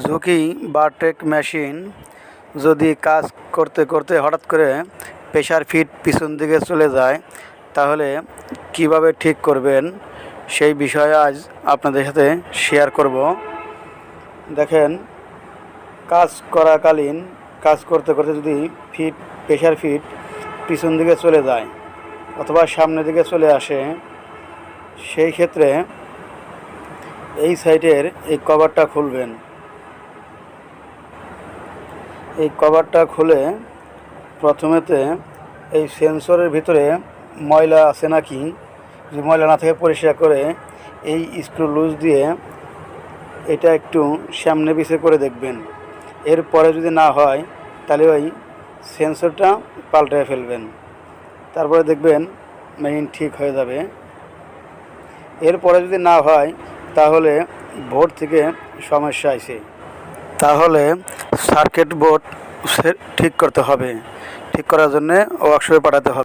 ঝুঁকি বা trek machine যদি কাজ করতে করতে হঠাৎ করে প্রেশার ফিট পিছন দিকে চলে যায়, তাহলে কীভাবে ঠিক করবেন? সেই বিষয়ে আজ আপনাদের সাথে শেয়ার করব। দেখেন, কাজ করাকালীন, কাজ করতে করতে যদি ফিট প্রেশার ফিট পিছন দিকে চলে যায় অথবা সামনের দিকে চলে আসে, সেই ক্ষেত্রে এই সাইডের এই কভারটা খুলবেন। এই কভারটা খুলে প্রথমেতে এই সেন্সরের ভিতরে ময়লা আছে নাকি? যদি ময়লা না থেকে পরিষ্কার করে এই স্ক্রু লুজ দিয়ে এটা একটু সামনে পিছে করে দেখবেন। এরপরে যদি না হয়, তাহলে ওই সেন্সরটা পাল্টে ফেলবেন। তারপরে দেখবেন মেইন ঠিক হয়ে যাবে। এরপরে যদি না হয়, তাহলে বোর্ড থেকে সমস্যা আছে তাহলে সার্কিট বোর্ড ঠিক করতে হবে। ঠিক করার জন্যে ওয়ার্কশপে পাঠাতে হবে।